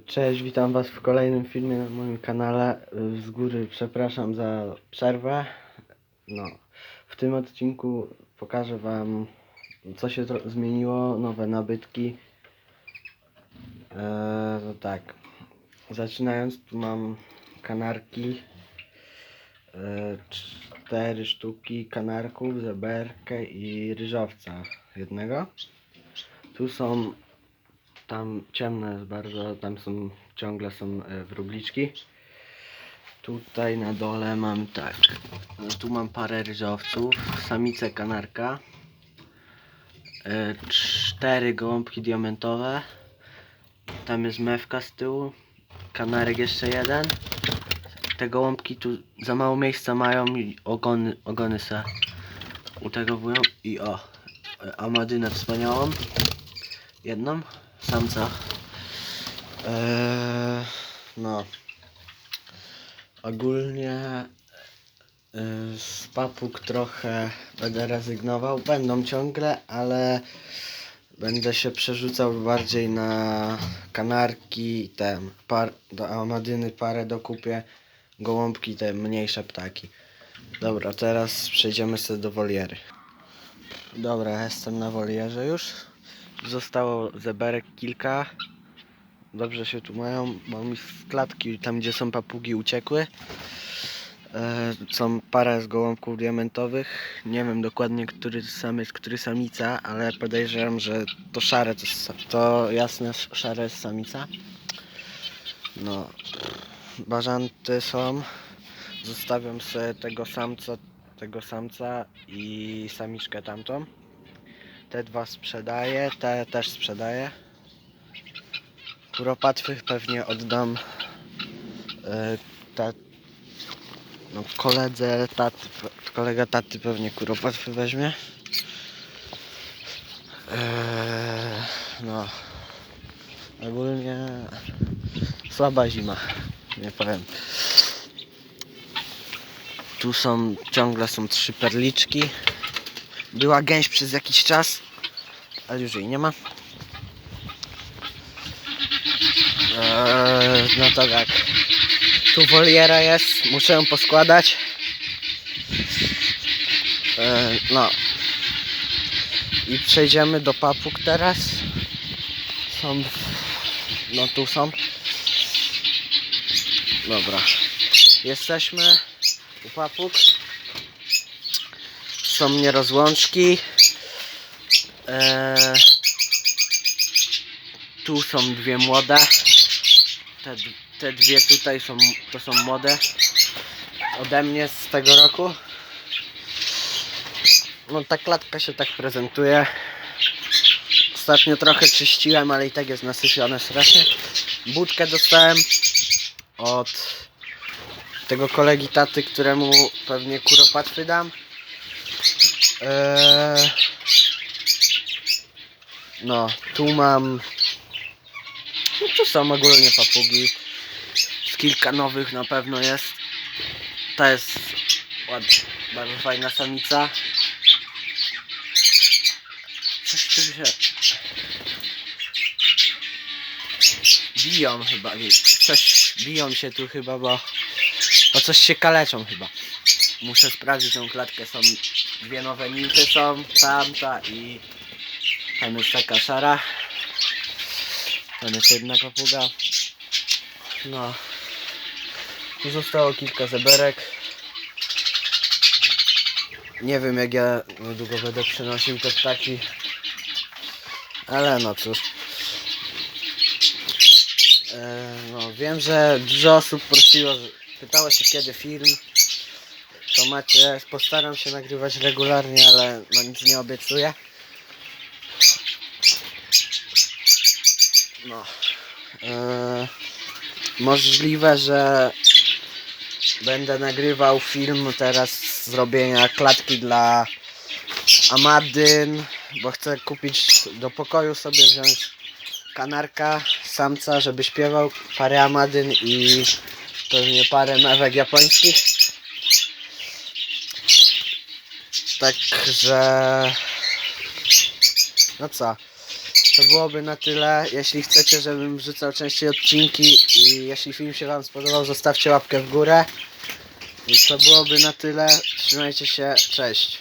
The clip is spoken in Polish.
Cześć, witam Was w kolejnym filmie na moim kanale. Z góry przepraszam za przerwę. No, w tym odcinku pokażę Wam, co się zmieniło, nowe nabytki. Eee, no tak, zaczynając, tu mam kanarki. Eee, cztery sztuki kanarków, zeberkę i ryżowca jednego. Tu są tam ciemne jest bardzo, tam są ciągle są e, wróbliczki. Tutaj na dole mam tak. no Tu mam parę ryżowców, samicę kanarka. e, Cztery gołąbki diamentowe. Tam jest mewka z tyłu. Kanarek jeszcze jeden. Te gołąbki tu za mało miejsca mają i ogony, ogony se utegowują. I o, e, amadynę wspaniałą. Jedną samca. Eee, no. Ogólnie yy, z papug trochę będę rezygnował. Będą ciągle, ale będę się przerzucał bardziej na kanarki, te par, do amadyny parę dokupię, gołąbki, te mniejsze ptaki. Dobra, teraz przejdziemy sobie do woliery. Dobra, jestem na wolierze już. Zostało zeberek kilka. Dobrze się tu mają, bo mi klatki, tam gdzie są papugi, uciekły. E, są parę z gołąbków diamentowych. Nie wiem dokładnie, który samiec, który samica, ale podejrzewam, że to szare, to, to jasne sz- szare jest samica. No, bażanty są. Zostawiam sobie tego samca, tego samca i samiczkę tamtą. Te dwa sprzedaję, te też sprzedaję. Kuropatwy pewnie oddam e, ta, no, koledze taty, kolega taty pewnie kuropatwy weźmie. Eee, no, ogólnie słaba zima, nie powiem. Tu są, ciągle są trzy perliczki. Była gęś przez jakiś czas, ale już jej nie ma. Eee, no to tak. Tu woliera jest, muszę ją poskładać. Eee, no. I przejdziemy do papug teraz. Są. No tu są. Dobra. Jesteśmy u papug. Są nierozłączki. Eee, tu są dwie młode. Te, te dwie tutaj są, to są młode. Ode mnie z tego roku. No ta klatka się tak prezentuje. Ostatnio trochę czyściłem, ale i tak jest nasypione strasznie. Budkę dostałem od tego kolegi taty, któremu pewnie kuropatwy dam. Eee, no, tu mam. No tu są ogólnie papugi. Kilka nowych na pewno jest. Ta jest ładna, bardzo fajna samica. Coś tu się. Biją chyba. Coś biją się tu chyba, bo. Bo coś się kaleczą chyba. Muszę sprawdzić tą klatkę. Są dwie nowe nimfy są, tamta i tam jest taka szara. Tam jest jedna papuga. No. Tu zostało kilka zeberek. Nie wiem jak ja niedługo będę przenosił te ptaki. Ale no cóż. E, no wiem, że dużo osób prosiło, pytało się kiedy film. To macie, postaram się nagrywać regularnie, ale no nic nie obiecuję. No. E, możliwe, że będę nagrywał film teraz zrobienia klatki dla Amadyn, bo chcę kupić do pokoju sobie wziąć kanarka, samca, żeby śpiewał, parę Amadyn i pewnie parę mewek japońskich. Także no co? to byłoby na tyle. Jeśli chcecie, żebym wrzucał częściej odcinki i jeśli film się Wam spodobał, zostawcie łapkę w górę. I to byłoby na tyle. Trzymajcie się, cześć.